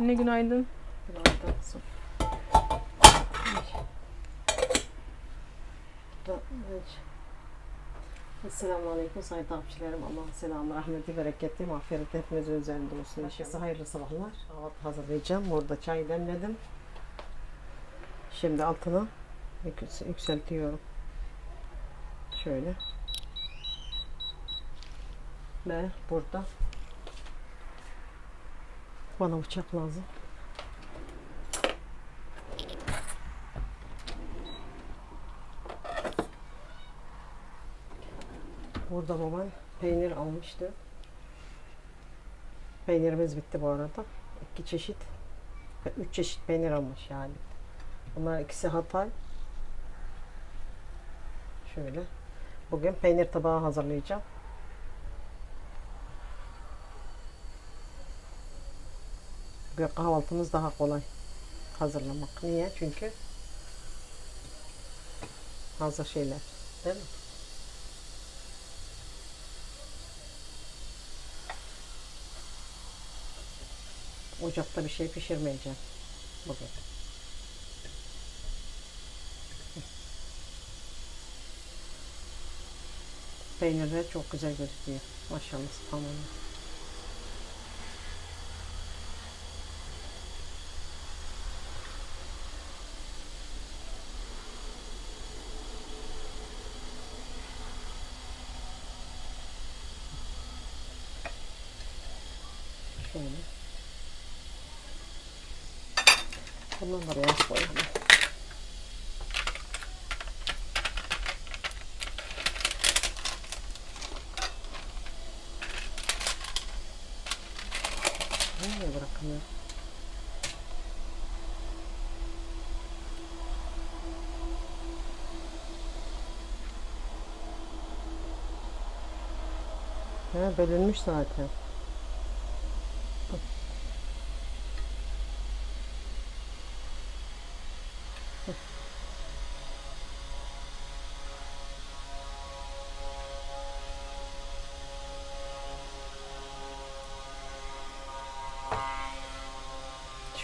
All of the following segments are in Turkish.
Yine günaydın. Günaydın kızım. Esselamu Aleyküm sayın takipçilerim. Allah'ın selamı, rahmeti, bereketi, mağfireti hepimizin üzerinde olsun. Herkese hayırlı sabahlar. Kahvaltı hazırlayacağım. Burada çay demledim. Şimdi altına yük- yükseltiyorum. Şöyle. Ve burada bana bıçak lazım. Burada babam peynir almıştı. Peynirimiz bitti bu arada. İki çeşit, üç çeşit peynir almış yani. Bunlar ikisi Hatay. Şöyle. Bugün peynir tabağı hazırlayacağım. Bugün kahvaltımız daha kolay hazırlamak. Niye? Çünkü hazır şeyler. Değil mi? Ocakta bir şey pişirmeyeceğim bugün. Peynirler çok güzel gözüküyor. Maşallah subhanallah. Şöyle. Bundan da beyaz koyalım. Nereye bırakamıyorum? Ha, bölünmüş zaten.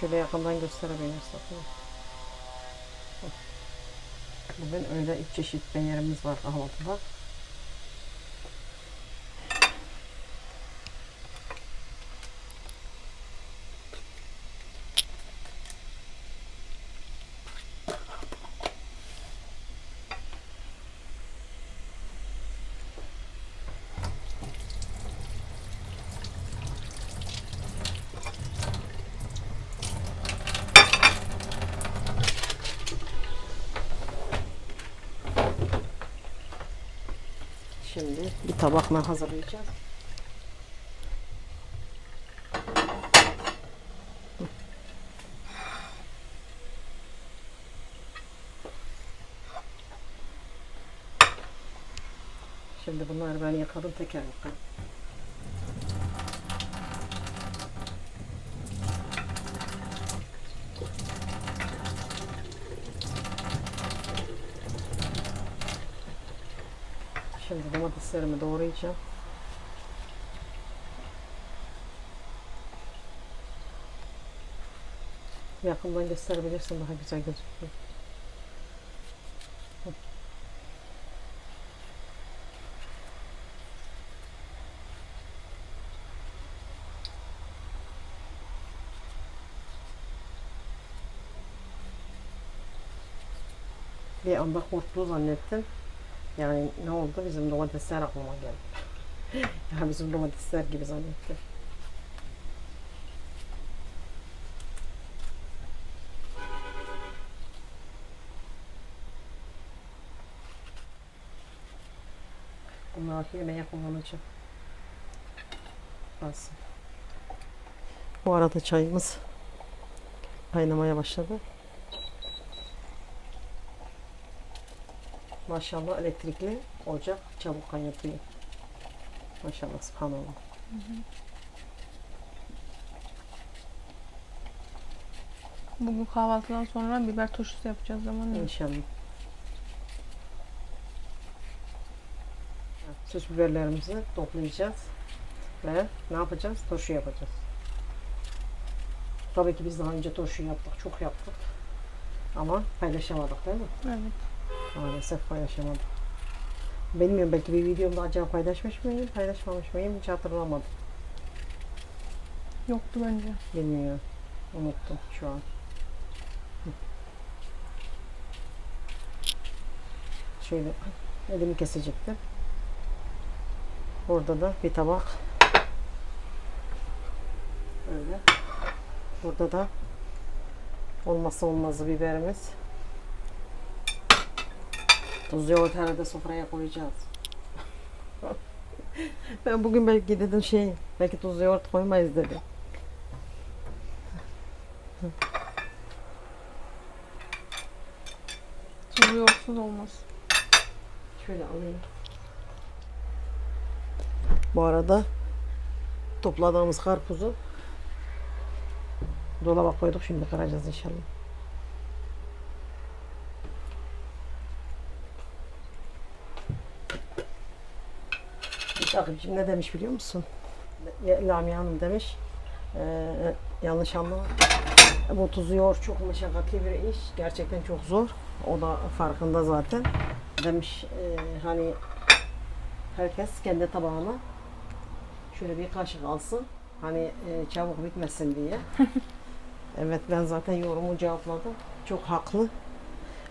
Şöyle yakından gösterebilirsek. Bugün öyle üç çeşit peynirimiz var kahvaltıda. Şimdi bir tabakla hazırlayacağız. Şimdi bunları ben yıkadım teker yıkadım. Şimdi domateslerimi doğrayacağım. Yakından gösterebilirsin daha güzel gözüküyor. Bir anda korktu zannettim. Yani ne oldu? Bizim domatesler aklıma geldi. ya bizim domatesler gibi zannettim. Bunlar yemeğe kullanacağım. Bas. Bu arada çayımız kaynamaya başladı. Maşallah elektrikli ocak çabuk kaynatıyor. Maşallah subhanallah. Bugün kahvaltıdan sonra biber turşusu yapacağız zaman. İnşallah. Süs biberlerimizi toplayacağız ve ne yapacağız? Turşu yapacağız. Tabii ki biz daha önce turşu yaptık, çok yaptık. Ama paylaşamadık değil mi? Evet. Maalesef paylaşamadım. Bilmiyorum belki bir videomda acaba paylaşmış mıyım, paylaşmamış mıyım hiç hatırlamadım. Yoktu bence. Bilmiyorum. Unuttum şu an. Şöyle elimi kesecektim. Burada da bir tabak. Öyle. Burada da olmazsa olmazı biberimiz. Tuz yoğurt herhalde sofraya koyacağız. ben bugün belki dedim şey, belki tuz yoğurt koymayız dedim. Tuzlu yoğurtsuz olmaz. Şöyle alayım. Bu arada topladığımız karpuzu dolaba koyduk. Şimdi kıracağız inşallah. Bir takipçim ne demiş biliyor musun? Lamia Hanım demiş. eee, yanlış anlama. Bu tuzu yoğurt çok meşakkatli bir iş. Gerçekten çok zor. O da farkında zaten. Demiş eee, hani herkes kendi tabağına şöyle bir kaşık alsın. Hani eee, çabuk bitmesin diye. evet ben zaten yorumu cevapladım. Çok haklı.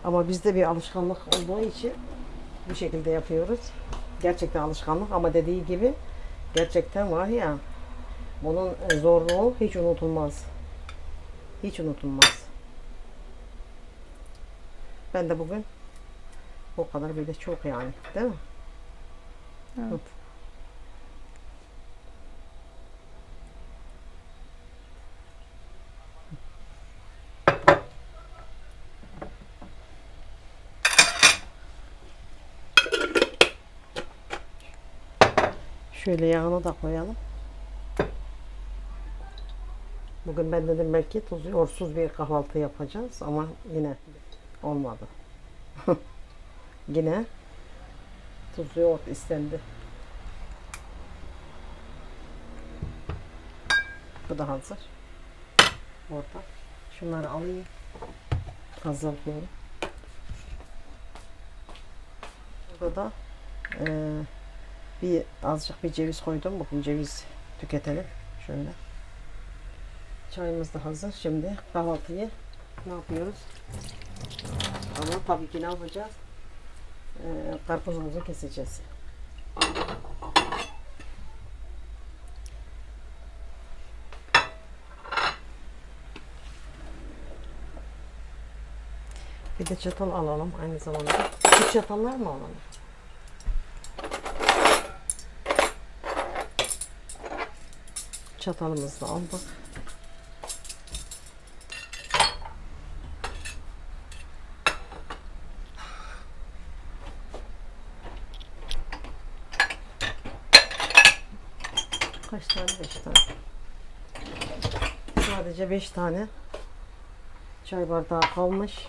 Ama bizde bir alışkanlık olduğu için bu şekilde yapıyoruz. Gerçekten alışkanlık ama dediği gibi gerçekten var ya bunun e, zorluğu hiç unutulmaz. Hiç unutulmaz. Ben de bugün o kadar bile çok yani. Değil mi? Evet. Şöyle yağını da koyalım. Bugün ben dedim belki tuz yoğurtsuz bir kahvaltı yapacağız ama yine olmadı. yine tuz yoğurt istendi. Bu da hazır. Orada. Şunları alayım. Hazırlıyorum. Burada da eee bir azıcık bir ceviz koydum. Bugün ceviz tüketelim. Şöyle. Çayımız da hazır. Şimdi kahvaltıyı ne yapıyoruz? Ama tabii ki ne yapacağız? Ee, karpuzumuzu keseceğiz. Bir de çatal alalım aynı zamanda. Küçük çatallar mı alalım? Çatalımızı da aldık. Kaç tane? Beş tane. Sadece beş tane çay bardağı kalmış.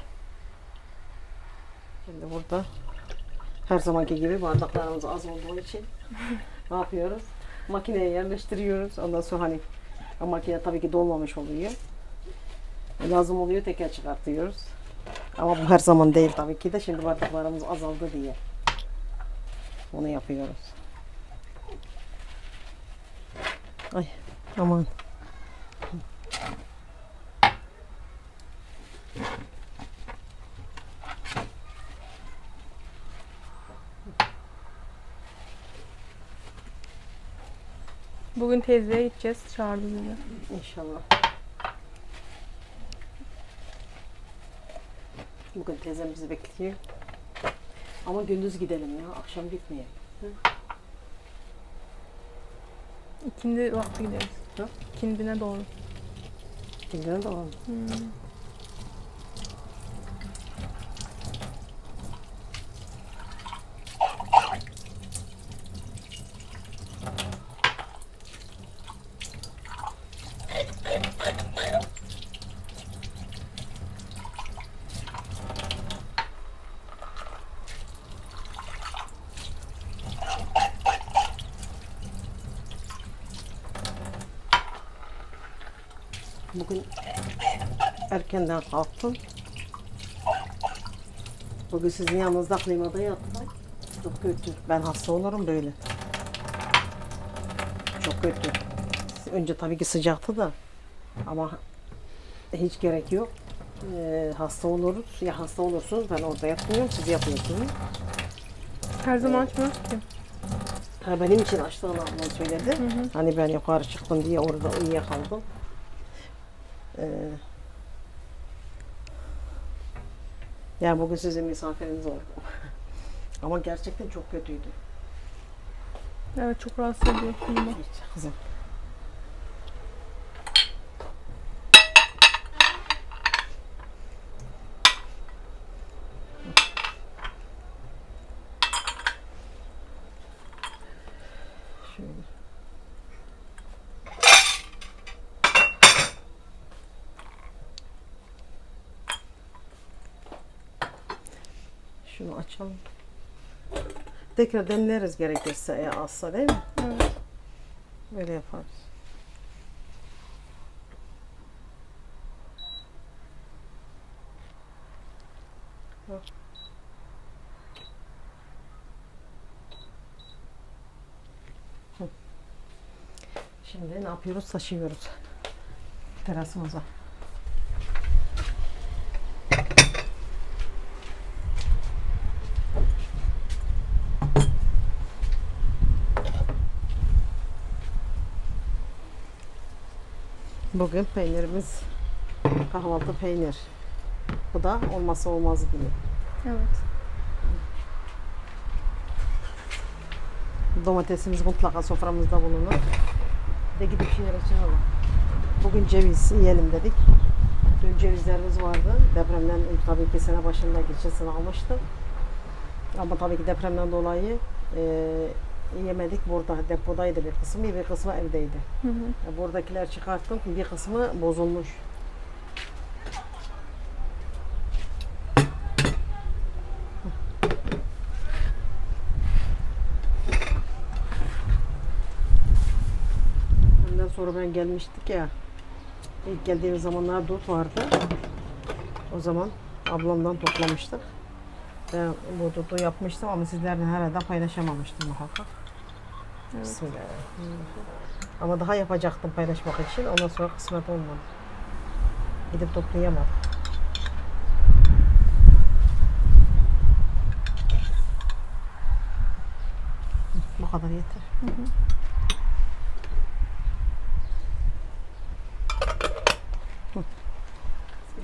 Şimdi burada her zamanki gibi bardaklarımız az olduğu için ne yapıyoruz? Makineye yerleştiriyoruz. Ondan sonra hani o makine tabii ki dolmamış oluyor. Lazım oluyor tekrar çıkartıyoruz. Ama bu her zaman değil tabii ki de. Şimdi bardaklarımız azaldı diye. Onu yapıyoruz. Ay aman. Bugün teyzeye gideceğiz. Çağırdı bizi. İnşallah. Bugün teyzem bizi bekliyor. Ama gündüz gidelim ya. Akşam gitmeyelim. İkindi vakti gideriz. Hı? İkindine doğru. De olalım. Hmm. Bugün erkenden kalktım. Bugün sizin yanınızda klimada yattım. Çok kötü. Ben hasta olurum böyle. Çok kötü. Önce tabii ki sıcaktı da. Ama hiç gerek yok. Ee, hasta oluruz. Ya hasta olursunuz. Ben orada yatmıyorum. Siz yapıyorsunuz. Her zaman açmıyoruz ki. Ha, benim için açtığını ablam söyledi. Hani ben yukarı çıktım diye orada uyuyakaldım. Ee, yani bugün sizin misafiriniz oldu. Ama gerçekten çok kötüydü. Evet çok rahatsız ediyor. Hiç kızım. Şöyle. Şunu açalım. Tekrar demleriz gerekirse ya azsa değil mi? Evet. Böyle yaparız. Bak. Şimdi ne yapıyoruz? Taşıyoruz. Terasımıza. Bugün peynirimiz kahvaltı peynir. Bu da olmazsa olmaz gibi. Evet. Domatesimiz mutlaka soframızda bulunur. De gidip şehir açalım. Bugün ceviz yiyelim dedik. Dün cevizlerimiz vardı. Depremden tabii ki sene başında geçen sene almıştım. Ama tabii ki depremden dolayı e, yemedik. Burada depodaydı bir kısmı, bir kısmı evdeydi. Hı hı. Buradakiler çıkarttım. Bir kısmı bozulmuş. Ondan sonra ben gelmiştik ya. İlk geldiğimiz zamanlar dut vardı. O zaman ablamdan toplamıştık. Ben bu dutu yapmıştım ama sizlerle herhalde paylaşamamıştım muhakkak. Evet. Bismillahirrahmanirrahim. Ama daha yapacaktım paylaşmak için. Ondan sonra kısmet olmadı. Gidip toplayamadım. Bu kadar yeter. Hı.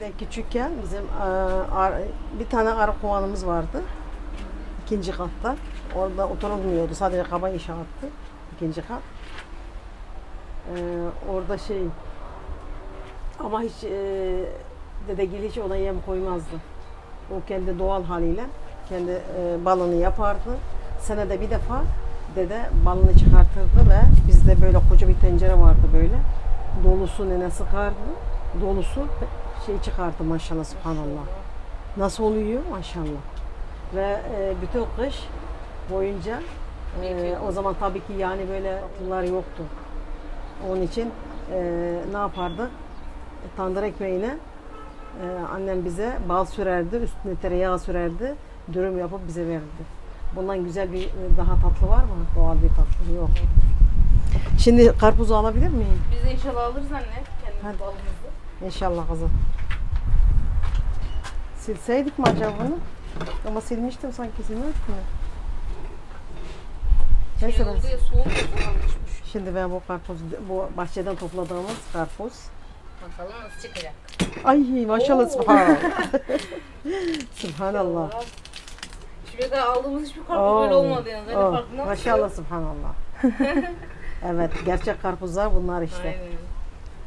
De küçükken bizim e, bir tane arı kovanımız vardı. İkinci katta. Orada oturulmuyordu. Sadece kaba inşaattı. İkinci kat. Ee, orada şey ama hiç e, dedegil hiç ona yem koymazdı. O kendi doğal haliyle kendi e, balını yapardı. Senede bir defa dede balını çıkartırdı ve bizde böyle koca bir tencere vardı böyle. Dolusu nene sıkardı. Dolusu şey çıkardı maşallah subhanallah. Nasıl oluyor maşallah. Ve e, bütün kış boyunca e, o zaman tabii ki yani böyle tatlılar yoktu. Onun için e, ne yapardı? Tandır ekmeğine e, annem bize bal sürerdi, üstüne tereyağı sürerdi, dürüm yapıp bize verirdi. Bundan güzel bir e, daha tatlı var mı? Doğal bir tatlı yok. Şimdi karpuzu alabilir miyim? Biz de inşallah alırız anne Hadi. kendi balımızı. İnşallah kızım. Silseydik mi acaba bunu? Ama silmiştim sanki silmedik mi? Neyse Şey ben- ya soğuk. Şimdi ben bu karpuz, bu bahçeden topladığımız karpuz. Bakalım nasıl çıkacak. Ay maşallah subhanallah. subhanallah. Şuraya kadar aldığımız hiçbir karpuz Oo, böyle olmadı yani. Zaten farkında mısın? Maşallah subhanallah. evet gerçek karpuzlar bunlar işte. Aynen.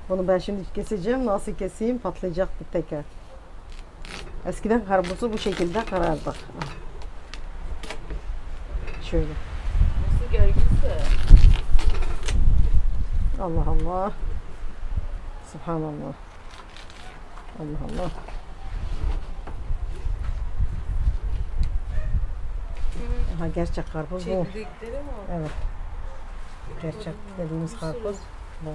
Bunu ben şimdi keseceğim. Nasıl keseyim patlayacak bir tekrar. Eskiden karpuzu bu şekilde karardık. Şöyle. Nasıl gerginse. Allah Allah. Subhanallah. Allah Allah. Aha, gerçek karpuz bu. Çekirdekleri mi? Evet. Gerçek dediğimiz karpuz bu.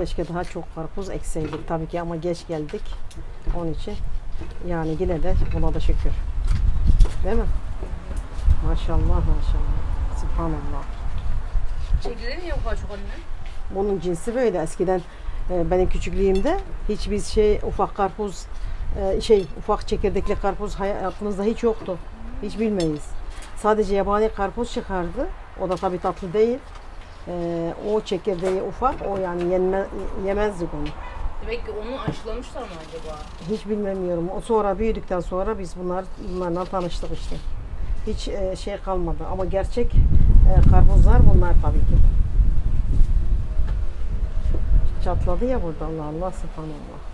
Keşke daha çok karpuz ekseydik tabii ki ama geç geldik. Onun için yani yine de buna da şükür. Değil mi? Maşallah maşallah. Subhanallah. Çekirdeği niye bu kadar çok anne? Bunun cinsi böyle eskiden e, benim küçüklüğümde hiç biz şey ufak karpuz e, şey ufak çekirdekli karpuz hayatımızda hiç yoktu. Hiç bilmeyiz. Sadece yabani karpuz çıkardı. O da tabii tatlı değil. E, o çekirdeği ufak, o yani yenme, yemezdik onu. Demek ki onu aşılamışlar mı acaba? Hiç bilmiyorum. O sonra büyüdükten sonra biz bunlar bunlarla tanıştık işte. Hiç e, şey kalmadı ama gerçek e, karpuzlar bunlar tabii ki. Çatladı ya burada Allah Allah subhanallah.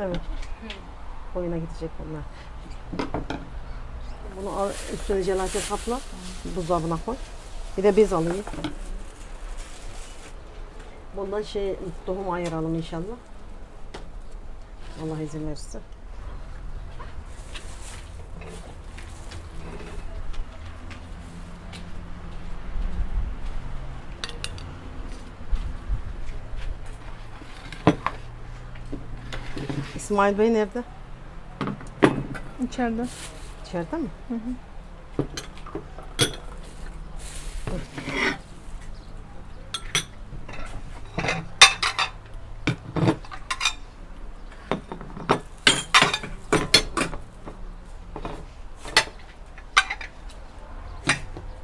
Evet. Oyuna gidecek bunlar. Bunu al, üstüne celate kapla. Buzdolabına koy. Bir de bez alayım. Bundan şey tohum ayıralım inşallah. Allah izin verirse. İsmail Bey nerede? İçeride. İçeride mi?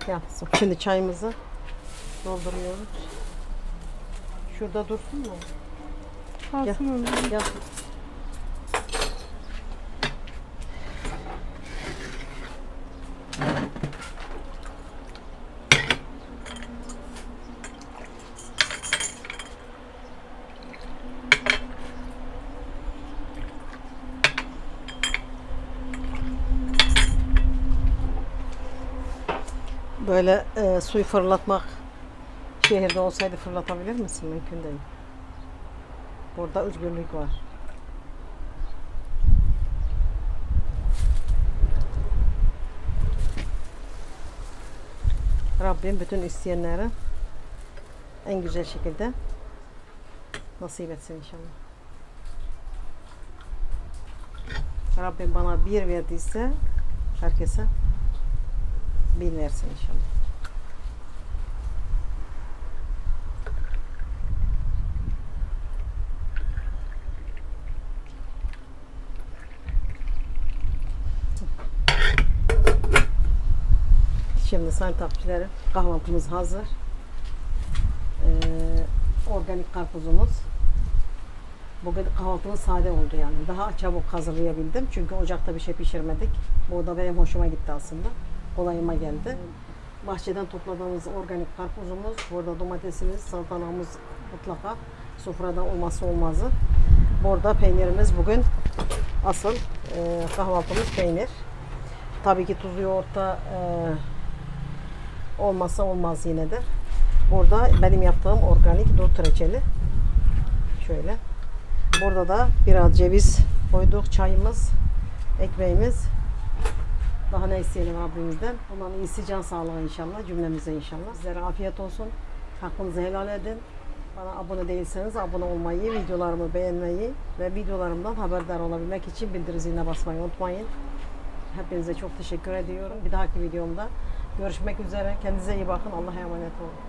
Yapsın. Şimdi çayımızı dolduruyoruz. Şurada dursun mu? Kalsın öyle. Yap. Böyle e, suyu fırlatmak şehirde olsaydı fırlatabilir misin? Mümkün değil. Burada özgürlük var. Rabbim bütün isteyenlere en güzel şekilde nasip etsin inşallah. Rabbim bana bir verdiyse herkese bir versin inşallah. Şimdi sayın takipçilerim kahvaltımız hazır. Ee, organik karpuzumuz. Bugün kahvaltımız sade oldu yani. Daha çabuk hazırlayabildim. Çünkü ocakta bir şey pişirmedik. Bu da benim hoşuma gitti aslında. Kolayıma geldi. Bahçeden topladığımız organik karpuzumuz. Burada domatesimiz, salatalığımız mutlaka sofrada olmazsa olmazı. Burada peynirimiz bugün asıl e, kahvaltımız peynir. Tabii ki tuzlu yoğurtta e, olmazsa olmaz yine de. Burada benim yaptığım organik dut reçeli. Şöyle. Burada da biraz ceviz koyduk. Çayımız, ekmeğimiz. Daha ne isteyelim Rabbimizden. Bunların iyisi can sağlığı inşallah. Cümlemize inşallah. Sizlere afiyet olsun. Hakkınızı helal edin. Bana abone değilseniz abone olmayı, videolarımı beğenmeyi ve videolarımdan haberdar olabilmek için bildiri ziline basmayı unutmayın. Hepinize çok teşekkür ediyorum. Bir dahaki videomda görüşmek üzere. Kendinize iyi bakın. Allah'a emanet olun.